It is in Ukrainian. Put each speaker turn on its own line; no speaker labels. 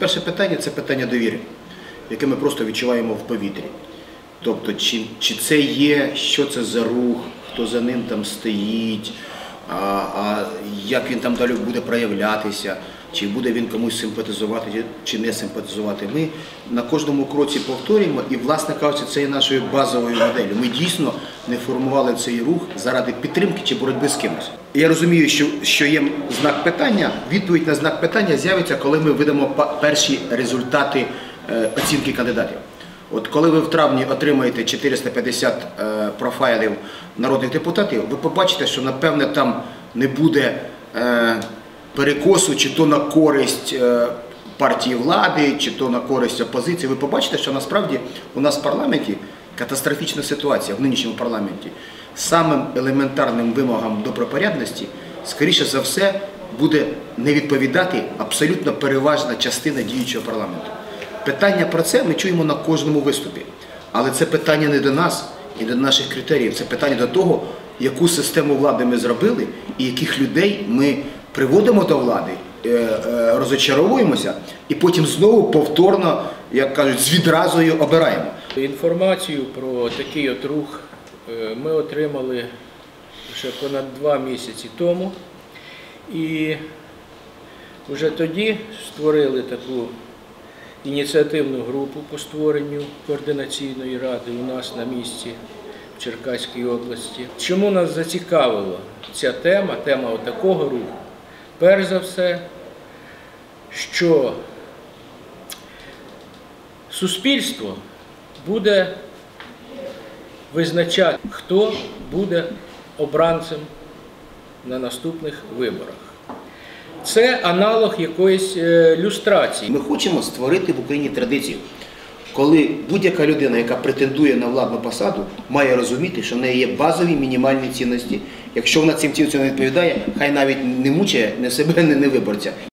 Перше питання це питання довіри, яке ми просто відчуваємо в повітрі. Тобто, чи, чи це є, що це за рух, хто за ним там стоїть, а, а як він там далі буде проявлятися, чи буде він комусь симпатизувати, чи не симпатизувати. Ми на кожному кроці повторюємо, і, власне кажучи, це є нашою базовою моделлю. Ми дійсно не формували цей рух заради підтримки чи боротьби з кимось. Я розумію, що, що є знак питання. Відповідь на знак питання з'явиться, коли ми видамо перші результати е, оцінки кандидатів. От коли ви в травні отримаєте 450 е, профайлів народних депутатів, ви побачите, що напевне там не буде е, перекосу чи то на користь е, партії влади, чи то на користь опозиції. Ви побачите, що насправді у нас в парламенті катастрофічна ситуація в нинішньому парламенті. Самим елементарним вимогам добропорядності, скоріше за все, буде не відповідати абсолютно переважна частина діючого парламенту. Питання про це ми чуємо на кожному виступі. Але це питання не до нас і до наших критеріїв. Це питання до того, яку систему влади ми зробили і яких людей ми приводимо до влади, е, е, розочаровуємося і потім знову повторно, як кажуть, з відразою обираємо.
Інформацію про такий от рух е, ми отримали ще понад два місяці тому. І вже тоді створили таку ініціативну групу по створенню координаційної ради у нас на місці в Черкаській області. Чому нас зацікавила ця тема, тема такого руху? Перш за все, що суспільство буде визначати, хто буде обранцем на наступних виборах. Це аналог якоїсь е, люстрації.
Ми хочемо створити в Україні традицію, коли будь-яка людина, яка претендує на владну посаду, має розуміти, що в неї є базові мінімальні цінності. Якщо вона цим цінностям не відповідає, хай навіть не мучає не себе, не, виборця.